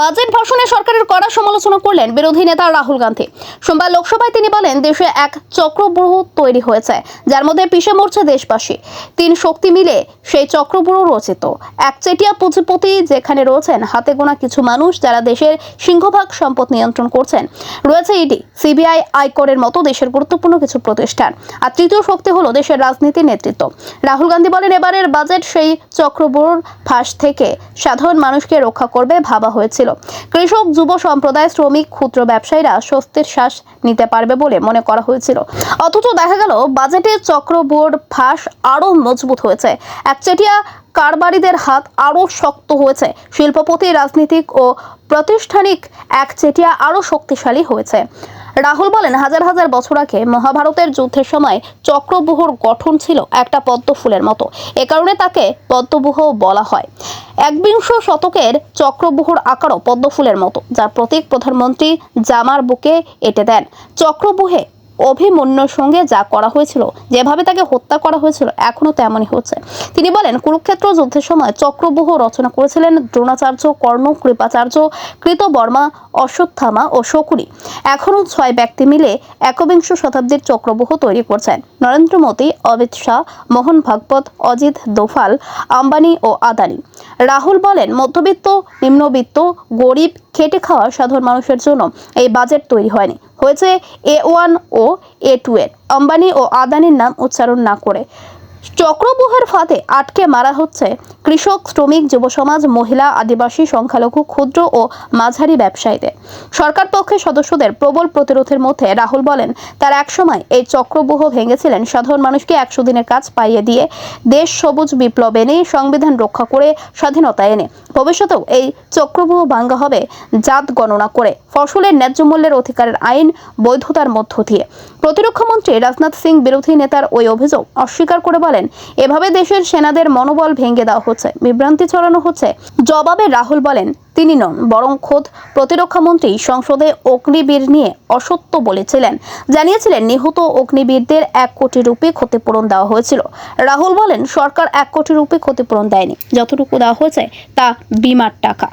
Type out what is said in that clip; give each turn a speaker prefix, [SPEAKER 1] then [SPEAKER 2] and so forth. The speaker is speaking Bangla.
[SPEAKER 1] বাজেট ভাষণে সরকারের কড়া সমালোচনা করলেন বিরোধী নেতা রাহুল গান্ধী। সোমবার লোকসভায় তিনি বলেন, দেশে এক চক্রব্যূহ তৈরি হয়েছে, যার মধ্যে পিষে মরছে দেশবাসী। তিন শক্তি মিলে সেই চক্রব্যূহ রচিত। একচেটিয়া পুঁজিপতি যেখানে রয়েছেন, হাতে গোনা কিছু মানুষ যারা দেশের সিংহভাগ সম্পদ নিয়ন্ত্রণ করছেন। রয়েছে ইডি, সিবিআই আয়করের মতো দেশের গুরুত্বপূর্ণ কিছু প্রতিষ্ঠান। আর তৃতীয় শক্তি হলো দেশের রাজনীতির নেতৃত্ব। রাহুল গান্ধী বলেন, এবারের বাজেট সেই চক্রব্যূহর ফাঁস থেকে সাধারণ মানুষকে রক্ষা করবে ভাবা হয়েছিল। কৃষক, যুব সম্প্রদায়, শ্রমিক, ক্ষুদ্র ব্যবসায়ীরা স্বস্তির শ্বাস নিতে পারবে বলে মনে করা হয়েছিল। অথচ দেখা গেল, বাজেটে বোর্ড ফাঁস আরও মজবুত হয়েছে। একচেটিয়া কারবারিদের হাত আরও শক্ত হয়েছে। শিল্পপতি, রাজনীতিক ও প্রাতিষ্ঠানিক একচেটিয়া আরও শক্তিশালী হয়েছে। রাহুল বলেন, হাজার হাজার বছর আগে মহাভারতের যুদ্ধের সময় চক্রবুহর গঠন ছিল একটা পদ্ম ফুলের মতো। এ কারণে তাকে পদ্মবুহ বলা হয়। একবিংশ শতকের চক্রব্যূহর আকারও পদ্ম ফুলের মতো, যার প্রতীক প্রধানমন্ত্রী জামার বুকে এটে দেন। চক্রব্যূহে অভিমন্যুর সঙ্গে যা করা হয়েছিল, যেভাবে তাকে হত্যা করা হয়েছিল এখনও তেমনই হচ্ছে। তিনি বলেন, কুরুক্ষেত্র যুদ্ধের সময় চক্রব্যূহ রচনা করেছিলেন দ্রোণাচার্য, কর্ণ, কৃপাচার্য, কৃতবর্মা, অশ্বত্থামা ও শকুনি। এখনও ছয় ব্যক্তি মিলে একবিংশ শতাব্দীর চক্রব্যূহ তৈরি করছেন। নরেন্দ্র মোদী, অমিত শাহ, মোহন ভাগবত, অজিত দোফাল আম্বানি ও আদানি। রাহুল বলেন, মধ্যবিত্ত, নিম্নবিত্ত, গরিব, খেটে খাওয়া সাধারণ মানুষের জন্য এই বাজেট তৈরি হয়নি। হয়েছে এ ওয়ান ও এ টু এর। আম্বানি ও আদানির নাম উচ্চারণ না করে। চক্রব্যূহের ফাঁদে আটকে মারা হচ্ছে কৃষক, শ্রমিক যুব সমাজ মহিলা, আদিবাসী, সংখ্যালঘু, ক্ষুদ্র ও মাঝারি ব্যবসায়ীদের। সরকার পক্ষের সদস্যদের প্রবল প্রতিরোধের মধ্যে রাহুল বলেন, তার একসময় এই চক্রব্যূহ ভেঙেছিলেন। সাধারণ মানুষকে একশো দিনের কাজ পাইয়ে দিয়ে দেশ সবুজ বিপ্লব এনে, সংবিধান রক্ষা করে, স্বাধীনতা এনে। ভবিষ্যতেও এই চক্রব্যূহ ভাঙ্গা হবে জাত গণনা করে। ফসলের ন্যায্য মূল্যের অধিকারের আইন বৈধতার মধ্য দিয়ে। প্রতিরক্ষামন্ত্রী রাজনাথ সিং বিরোধী নেতার ওই অভিযোগ অস্বীকার করে বলেন, এভাবে দেশের সেনাদের মনোবল ভেঙে দেওয়া হচ্ছে, বিভ্রান্তি ছড়ানো হচ্ছে। জবাবে রাহুল বলেন, তিনি নন, বরং খোদ প্রতিরক্ষামন্ত্রী সংসদে অগ্নিবীর নিয়ে অসত্য বলেছিলেন। জানিয়েছিলেন, নিহত অগ্নিবীরদের এক কোটি রুপি ক্ষতিপূরণ দেওয়া হয়েছিল। রাহুল বলেন, সরকার এক কোটি রুপি ক্ষতিপূরণ দেয়নি। যতটুকু দেওয়া হয়েছে তা বিমার টাকা।